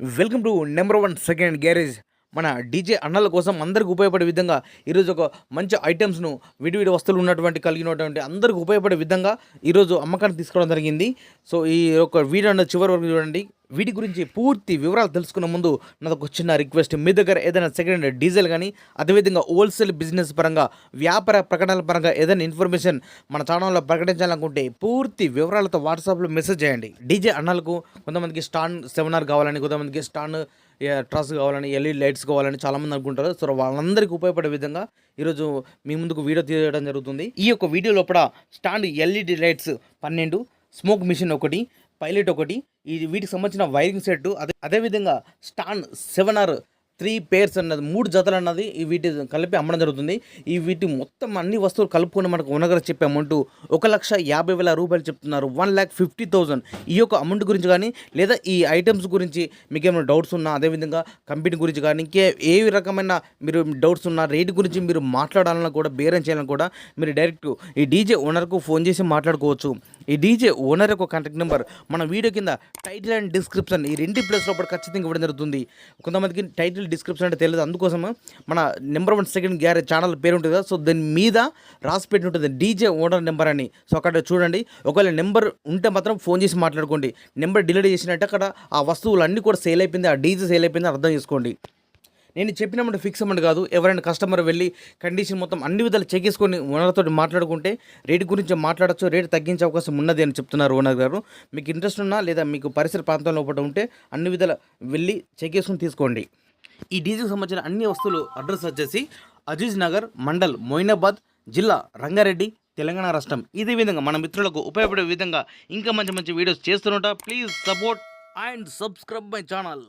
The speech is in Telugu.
Welcome to number one second garage. మన డీజే అన్నల కోసం అందరికి ఉపయోగపడే విధంగా ఈరోజు ఒక మంచి ఐటమ్స్ను విడివిడి వస్తువులు ఉన్నటువంటి కలిగినటువంటి అందరికి ఉపయోగపడే విధంగా ఈరోజు అమ్మకాన్ని తీసుకోవడం జరిగింది. సో ఈ యొక్క వీడియో అన్నది చివరి వరకు చూడండి. వీటి గురించి పూర్తి వివరాలు తెలుసుకున్న ముందు నాకు ఒక చిన్న రిక్వెస్ట్. మీ దగ్గర ఏదైనా సెకండ్ హ్యాండ్ డీజిల్ కానీ అదేవిధంగా హోల్సేల్ బిజినెస్ పరంగా వ్యాపార ప్రకటనల పరంగా ఏదైనా ఇన్ఫర్మేషన్ మన ఛానల్లో ప్రకటించాలనుకుంటే పూర్తి వివరాలతో వాట్సాప్లో మెసేజ్ చేయండి. డీజే అన్నలకు కొంతమందికి స్టాండ్ సెమినార్ కావాలని కొంతమందికి స్టాండ్ ట్రస్ కావాలని ఎల్ఈడి లైట్స్ కావాలని చాలామంది అనుకుంటారు. సో వాళ్ళందరికీ ఉపయోగపడే విధంగా ఈరోజు మీ ముందుకు వీడియో తీయడం జరుగుతుంది. ఈ యొక్క వీడియో లోపల స్టాండ్ ఎల్ఈడి లైట్స్ పన్నెండు స్మోక్ మిషన్ ఒకటి పైలట్ ఒకటి ఈ వీటికి సంబంధించిన వైరింగ్ సెట్ అదే అదేవిధంగా stand seven R three pairs అన్నది మూడు జతలు అన్నది ఈ వీటి కలిపి అమ్మడం జరుగుతుంది. ఈ వీటి మొత్తం అన్ని వస్తువులు కలుపుకొని మనకు ఓనర్ చెప్పే అమౌంట్ ఒక లక్ష యాభై వేల రూపాయలు చెప్తున్నారు. One lakh fifty thousand. ఈ యొక్క అమౌంట్ గురించి కానీ లేదా ఈ ఐటమ్స్ గురించి మీకు ఏమైనా డౌట్స్ ఉన్నా అదేవిధంగా కంపెనీ గురించి కానీ ఇంకే ఏ రకమైన మీరు డౌట్స్ ఉన్నా రేట్ గురించి మీరు మాట్లాడాలన్నా కూడా బేరం చేయాలని కూడా మీరు డైరెక్ట్ ఈ డీజే ఓనర్కు ఫోన్ చేసి మాట్లాడుకోవచ్చు. ఈ డీజే ఓనర్ యొక్క కాంటాక్ట్ నెంబర్ మన వీడియో కింద టైటిల్ అండ్ డిస్క్రిప్షన్ ఈ రెండు ప్లేస్ లోపల ఖచ్చితంగా ఇవ్వడం జరుగుతుంది. కొంతమందికి టైటిల్ డిస్క్రిప్షన్ అంటే తెలియదు. అందుకోసం మన number one second garage channel పేరు ఉంటుంది కదా సో దాని మీద రాసి పెట్టి ఉంటుంది డీజే ఓనర్ నెంబర్ అని. సో అక్కడ చూడండి. ఒకవేళ నెంబర్ ఉంటే మాత్రం ఫోన్ చేసి మాట్లాడుకోండి. నెంబర్ డిలీట్ చేసినట్టు అక్కడ ఆ వస్తువులు అన్నీ కూడా సేల్ అయిపోయింది. ఆ డీజే సేల్ అయిపోయింది. అర్థం చేసుకోండి. నేను చెప్పినప్పుడు ఫిక్స్ అమౌంట్ కాదు. ఎవరైనా కస్టమర్ వెళ్ళి కండిషన్ మొత్తం అన్ని విధాలు చెక్ చేసుకొని ఓనర్తో మాట్లాడుకుంటే రేటు గురించి మాట్లాడచ్చు. రేటు తగ్గించే అవకాశం ఉన్నది అని చెప్తున్నారు ఓనర్ గారు. మీకు ఇంట్రెస్ట్ ఉన్నా లేదా మీకు పరిసర ప్రాంతంలో ఒకటి ఉంటే అన్ని విధాలు వెళ్ళి చెక్ చేసుకొని తీసుకోండి. ఈ డీజిల్కి సంబంధించిన అన్ని వస్తువులు అడ్రస్ వచ్చేసి అజీజ్ నగర్ మండల్ మొయినాబాద్ జిల్లా రంగారెడ్డి తెలంగాణ రాష్ట్రం. ఇదే విధంగా మన మిత్రులకు ఉపయోగపడే విధంగా ఇంకా మంచి మంచి వీడియోస్ చేస్తుంటా please support and subscribe my channel